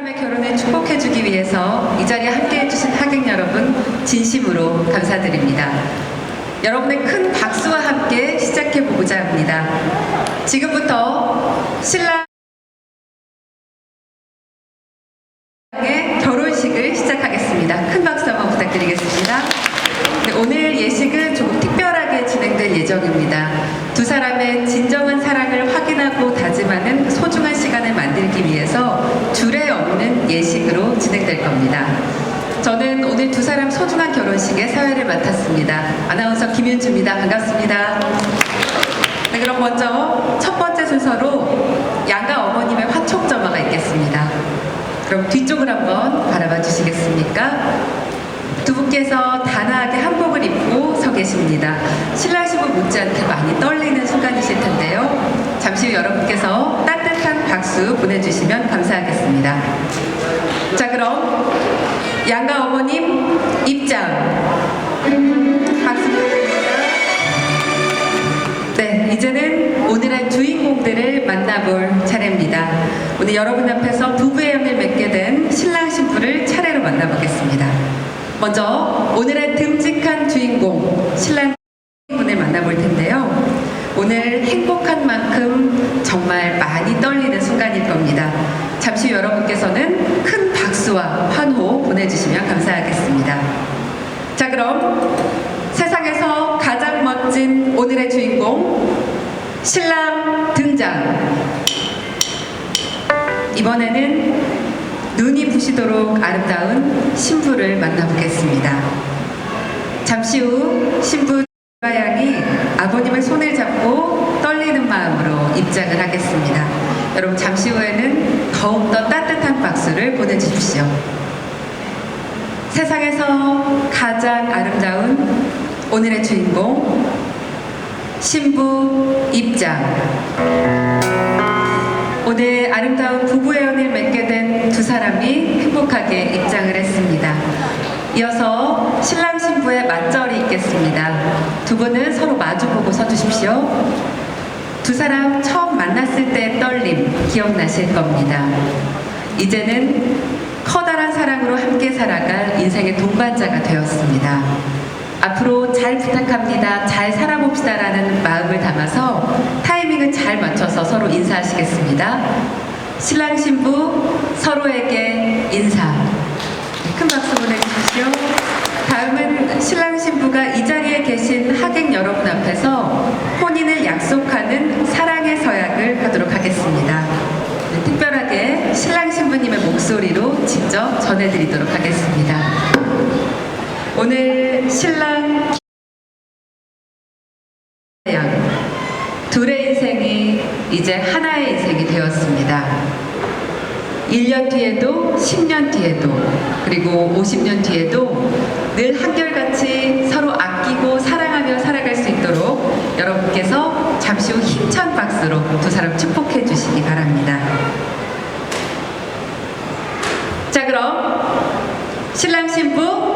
사람의 결혼을 축복해주기 위해서 이 자리에 함께해주신 하객 여러분 진심으로 감사드립니다. 여러분의 큰 박수와 함께 시작해보고자 합니다. 지금부터 신랑의 결혼식을 시작하겠습니다. 큰 박수 한번 부탁드리겠습니다. 네, 오늘 예식은 조금 특별하게 진행될 예정입니다. 두 사람의 진정한 사랑을 확인하고 다짐하는 소중한 시간을 만들기 위해서 줄에 없는 예식으로 진행될 겁니다. 저는 오늘 두 사람 결혼식의 사회를 맡았습니다. 아나운서 김윤주입니다. 반갑습니다. 네, 그럼 먼저 첫 번째 순서로 양가 어머님의 화촉점화가 있겠습니다. 그럼 뒤쪽을 한번 바라봐 주시겠습니까? 두 분께서 단아하게 한복을 입고 서 계십니다. 신랑 신부 못지않게 많이 떨리는 순간이실 텐데요. 잠시 후 여러분께서 따뜻한 박수 보내주시면 감사하겠습니다. 자, 그럼 양가 어머님 입장. 박수 부탁드립니다. 네, 이제는 오늘의 주인공들을 만나볼 차례입니다. 오늘 여러분 앞에서 부부의 연을 맺게 된 신랑 신부를 차례로 만나보겠습니다. 먼저 오늘의 듬직한 주인공 신랑 분을 만나볼 텐데요. 오늘 행복한 만큼 정말 많이 떨리는 순간일 겁니다. 잠시 후 여러분께서는 큰 박수와 환호 보내주시면 감사하겠습니다. 자, 그럼 세상에서 가장 멋진 오늘의 주인공 신랑 등장. 이번에는 눈이 부시도록 아름다운 신부를 만나보겠습니다. 잠시 후 신부 양이 아버님의 손을 잡고 떨리는 마음으로 입장을 하겠습니다. 여러분 잠시 후에는 더욱더 따뜻한 박수를 보내주십시오. 세상에서 가장 아름다운 오늘의 주인공 신부 입장 오늘 아름다운 부부의 연을 맺게 된 두 사람이 행복하게 입장을 했습니다. 이어서 신랑 신부의 맞절이 있겠습니다. 두 분은 서로 마주보고 서주십시오. 두 사람 처음 만났을 때의 떨림 기억나실 겁니다. 이제는 커다란 사랑으로 함께 살아갈 인생의 동반자가 되었습니다. 앞으로 잘 부탁합니다. 잘 살아봅시다라는 마음을 담아서 타이밍을 잘 맞춰서 서로 인사하시겠습니다. 신랑 신부 서로에게 인사. 큰 박수 보내주십시오. 다음은 신랑 신부가 이 자리에 계신 하객 여러분 앞에서 혼인을 약속하는 사랑의 서약을 하도록 하겠습니다. 네, 특별하게 신랑 신부님의 목소리로 직접 전해드리도록 하겠습니다. 오늘 신랑 양 둘의 인생이 이제 하나의 인생이 되었습니다. 1년 뒤에도 10년 뒤에도 그리고 50년 뒤에도 늘 한결같이 서로 아끼고 사랑하며 살아갈 수 있도록 여러분께서 잠시 후 힘찬 박수로 두 사람 축복해 주시기 바랍니다. 자 그럼 신랑 신부